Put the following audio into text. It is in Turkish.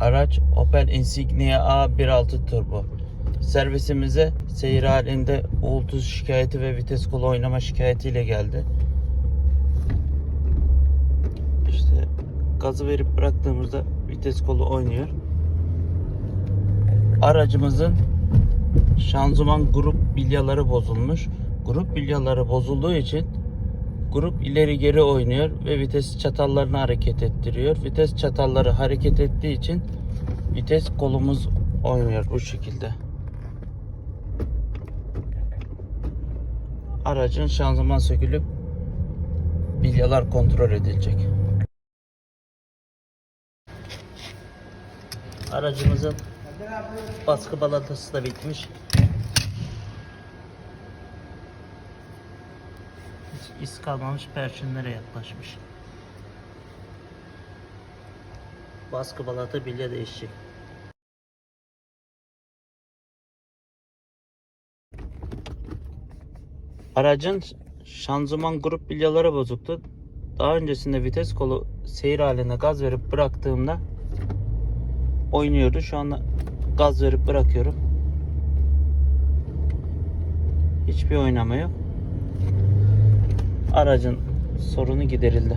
Araç Opel Insignia A 1.6 Turbo. Servisimize seyir halinde uğultu şikayeti ve vites kolu oynama şikayetiyle geldi. İşte gazı verip bıraktığımızda vites kolu oynuyor. Aracımızın şanzıman grup bilyaları bozulmuş. Grup bilyaları bozulduğu için grup ileri geri oynuyor ve vites çatallarını hareket ettiriyor. Vites çatalları hareket ettiği için vites kolumuz oynuyor bu şekilde. Aracın şanzıman sökülüp bilyalar kontrol edilecek. Aracımızın baskı balatası da bitmiş. İz kalmamış perçinlere yaklaşmış. Baskı balata bilye değişecek. Aracın şanzıman grup bilyaları bozuktu. Daha öncesinde vites kolu seyir halinde gaz verip bıraktığımda oynuyordu. Şu anda gaz verip bırakıyorum. Hiçbir oynama yok. Aracın sorunu giderildi.